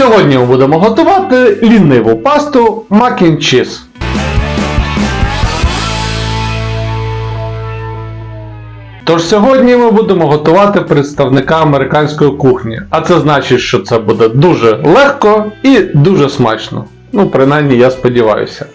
Сьогодні ми будемо готувати ліниву пасту Cheese. Тож сьогодні ми будемо готувати представника американської кухні, а це значить, що це буде дуже легко і дуже смачно. Ну, принаймні, я сподіваюся.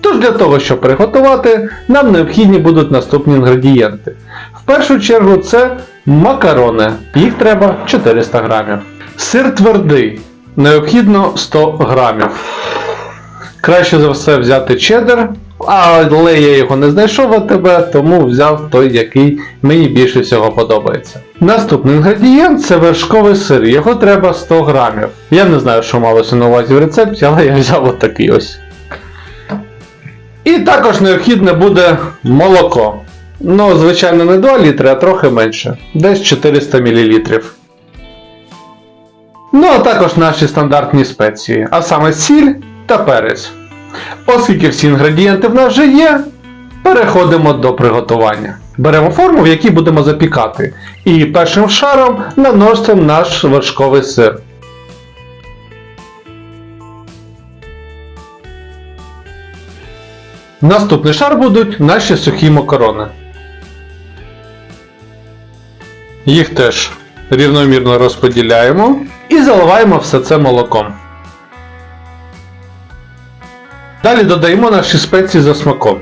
Тож для того, щоб приготувати, нам необхідні будуть наступні інгредієнти. В першу чергу це макарони. Їх треба 400 грамів. Сир твердий. Необхідно 100 грамів. Краще за все взяти чеддер, але я його не знайшов у тебе, тому взяв той, який мені більше всього подобається. Наступний інгредієнт це вершковий сир, його треба 100 грамів. Я не знаю, що малося на увазі в рецепті, але я взяв отакий ось. І також необхідне буде молоко. Ну, звичайно, не 2 літри, а трохи менше. Десь 400 мл. Ну, а також наші стандартні спеції, а саме сіль та перець. Оскільки всі інгредієнти в нас вже є, переходимо до приготування. Беремо форму, в якій будемо запікати, і першим шаром наносимо наш вершковий сир. Наступний шар будуть наші сухі макарони. Їх теж рівномірно розподіляємо і заливаємо все це молоком. Далі додаємо наші спеції за смаком.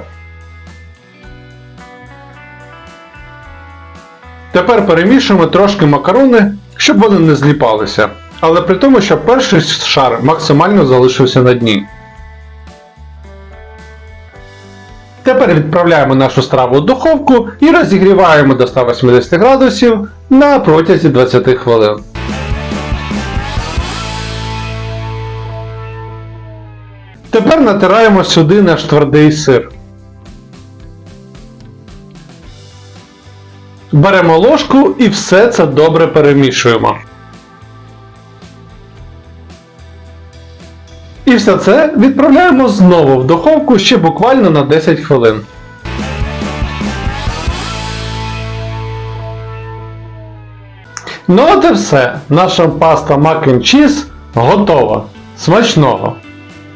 Тепер перемішуємо трошки макарони, щоб вони не зліпалися, але при тому, щоб перший шар максимально залишився на дні. Тепер відправляємо нашу страву в духовку і розігріваємо до 180 градусів на протязі 20 хвилин. Тепер натираємо сюди наш твердий сир. Беремо ложку і все це добре перемішуємо. І все це відправляємо знову в духовку ще буквально на 10 хвилин. Ну от і все. Наша паста Mac and Cheese готова. Смачного!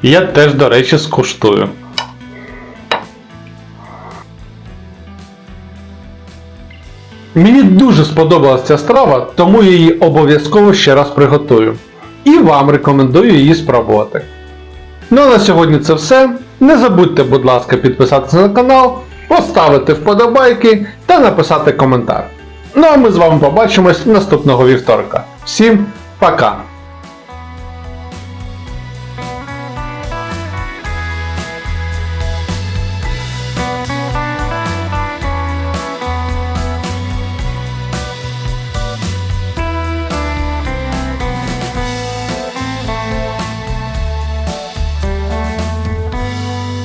Я теж, до речі, скуштую. Мені дуже сподобалася ця страва, тому я її обов'язково ще раз приготую. І вам рекомендую її спробувати. Ну а на сьогодні це все. Не забудьте, будь ласка, підписатися на канал, поставити вподобайки та написати коментар. Ну а ми з вами побачимось наступного вівторка. Всім пока!